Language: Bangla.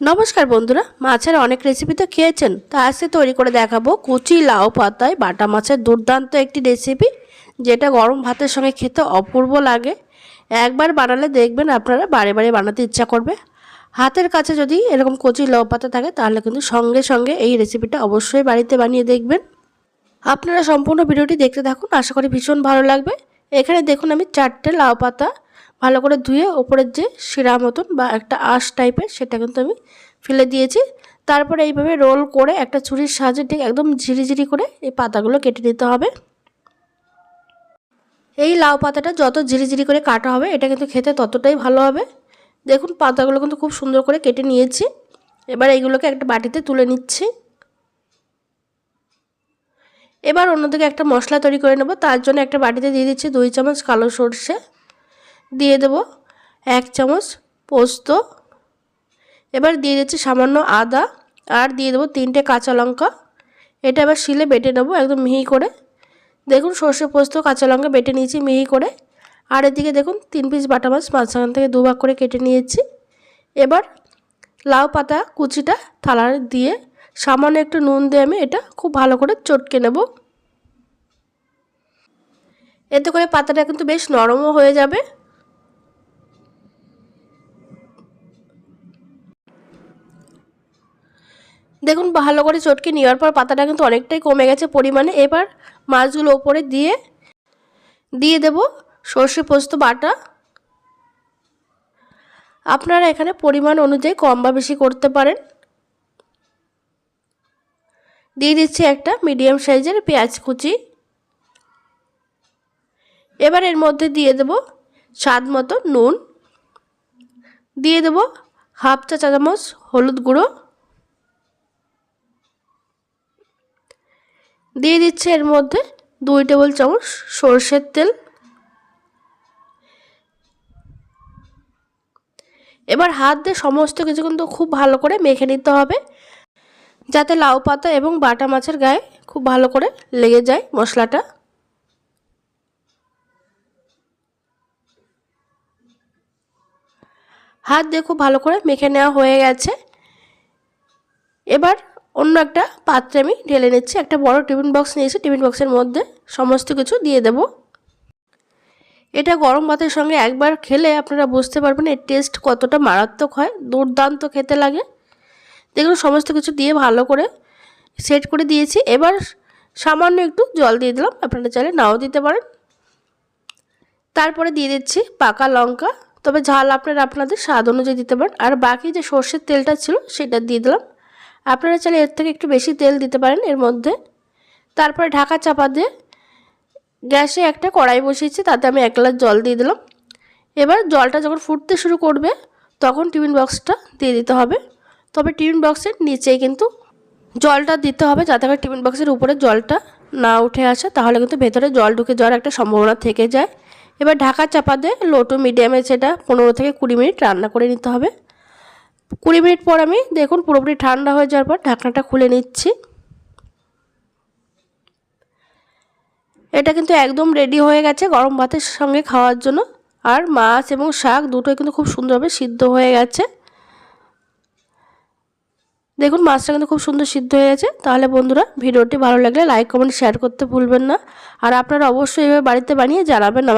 নমস্কার বন্ধুরা, মাছের অনেক রেসিপি তো খেয়েছেন, তা আজকে তৈরি করে দেখাবো কুচি লাউ পাতায় বাটা মাছের দুর্দান্ত একটি রেসিপি যেটা গরম ভাতের সঙ্গে খেতে অপূর্ব লাগে। একবার বানালে দেখবেন আপনারা বারে বারে বানাতে ইচ্ছা করবে। হাতের কাছে যদি এরকম কচি লাউ পাতা থাকে, তাহলে কিন্তু সঙ্গে সঙ্গে এই রেসিপিটা অবশ্যই বাড়িতে বানিয়ে দেখবেন। আপনারা সম্পূর্ণ ভিডিওটি দেখতে থাকুন, আশা করি ভীষণ ভালো লাগবে। এখানে দেখুন আমি চারটে লাউ পাতা ভালো করে ধুয়ে ওপরের যে শিরা মতন বা একটা আঁশ টাইপের সেটা কিন্তু আমি ফেলে দিয়েছি। তারপরে এইভাবে রোল করে একটা ছুরির সাহায্যে ঠিক একদম ঝিরিঝিরি করে এই পাতাগুলো কেটে নিতে হবে। এই লাউ পাতাটা যত ঝিরিঝিরি করে কাটা হবে, এটা কিন্তু খেতে ততটাই ভালো হবে। দেখুন, পাতাগুলো কিন্তু খুব সুন্দর করে কেটে নিয়েছি। এবার এইগুলোকে একটা বাটিতে তুলে নিচ্ছি। এবার অন্যদিকে একটা মশলা তৈরি করে নেব। তার জন্য একটা বাটিতে দিয়ে দিচ্ছি দুই চামচ কালো সর্ষে। দিয়ে দেব এক চামচ পোস্ত। এবার দিয়ে দিচ্ছি সামান্য আদা, আর দিয়ে দেবো তিনটে কাঁচা লঙ্কা। এটা এবার শিলে বেটে নেব একদম মিহি করে। দেখুন সর্ষে পোস্ত, কাঁচা লঙ্কা বেটে নিয়েছি মিহি করে। আর এদিকে দেখুন তিন পিস বাটা মাছ মাঝখান থেকে দুভাগ করে কেটে নিয়েছি। এবার লাউ পাতা কুচিটা থালার দিয়ে সামান্য একটু নুন দিয়ে আমি এটা খুব ভালো করে চটকে নেব। এতে করে পাতাটা কিন্তু বেশ নরমও হয়ে যাবে। দেখুন, ভালো করে চটকে নেওয়ার পর পাতাটা কিন্তু অনেকটাই কমে গেছে পরিমাণে। এবার মাছগুলো ওপরে দিয়ে দিয়ে দেব সর্ষে পোস্ত বাটা। আপনারা এখানে পরিমাণ অনুযায়ী কম বা বেশি করতে পারেন। দিয়ে দিচ্ছি একটা মিডিয়াম সাইজের পেঁয়াজ কুচি। এবার এর মধ্যে দিয়ে দেব স্বাদ মতো নুন। দিয়ে দেব হাফ চা চামচ হলুদ গুঁড়ো। দিয়ে দিচ্ছে এর মধ্যে দুই টেবিল চামচ সর্ষের তেল। এবার হাত দিয়ে সমস্ত কিছু কিন্তু খুব ভালো করে মেখে নিতে হবে, যাতে লাউ পাতা এবং বাটা মাছের গায়ে খুব ভালো করে লেগে যায় মশলাটা। হাত দিয়ে খুব ভালো করে মেখে নেওয়া হয়ে গেছে। এবার অন্য একটা পাত্রে আমি ঢেলে নিচ্ছি, একটা বড় টিফিন বক্স নিয়েছি টিফিন বক্সের মধ্যে সমস্ত কিছু দিয়ে দেব। এটা গরম ভাতের সঙ্গে একবার খেলে আপনারা বুঝতে পারবেন এর টেস্ট কতটা মারাত্মক হয়, দুর্দান্ত খেতে লাগে। দেখুন, সমস্ত কিছু দিয়ে ভালো করে সেট করে দিয়েছি। এবার সামান্য একটু জল দিয়ে দিলাম, আপনারা চাইলে নাও দিতে পারেন। তারপরে দিয়ে দিচ্ছি পাকা লঙ্কা, তবে ঝাল আপনারা আপনাদের স্বাদ অনুযায়ী দিতে পারেন। আর বাকি যে সর্ষের তেলটা ছিল, সেটা দিয়ে দিলাম। আপনারা চাইলে এর থেকে একটু বেশি তেল দিতে পারেন এর মধ্যে। তারপরে ঢাকা চাপা দিয়ে গ্যাসে একটা কড়াই বসিয়েছি, তাতে আমি এক গ্লাস জল দিয়ে দিলাম। এবার জলটা যখন ফুটতে শুরু করবে, তখন টিফিন বক্সটা দিয়ে দিতে হবে। তবে টিফিন বক্সের নিচেই কিন্তু জলটা দিতে হবে, যাতে করে টিফিন বক্সের উপরে জলটা না উঠে আসে, তাহলে কিন্তু ভেতরে জল ঢুকে যাওয়ার একটা সম্ভাবনা থেকে যায়। এবার ঢাকা চাপা দিয়ে লো টু মিডিয়ামে সেটা পনেরো থেকে কুড়ি মিনিট রান্না করে নিতে হবে। কুড়ি মিনিট পর আমি দেখুন পুরোপুরি ঠান্ডা হয়ে যাওয়ার পর ঢাকনাটা খুলে নিচ্ছি। এটা কিন্তু একদম রেডি হয়ে গেছে গরম ভাতের সঙ্গে খাওয়ার জন্য। আর মাছ এবং শাক দুটোই কিন্তু খুব সুন্দরভাবে সিদ্ধ হয়ে গেছে। দেখুন মাছটা কিন্তু খুব সুন্দর সিদ্ধ হয়ে গেছে। তাহলে বন্ধুরা ভিডিওটি ভালো লাগলে লাইক কমেন্ট শেয়ার করতে ভুলবেন না। আর আপনারা অবশ্যই এভাবে বাড়িতে বানিয়ে জানাবেন আমাকে।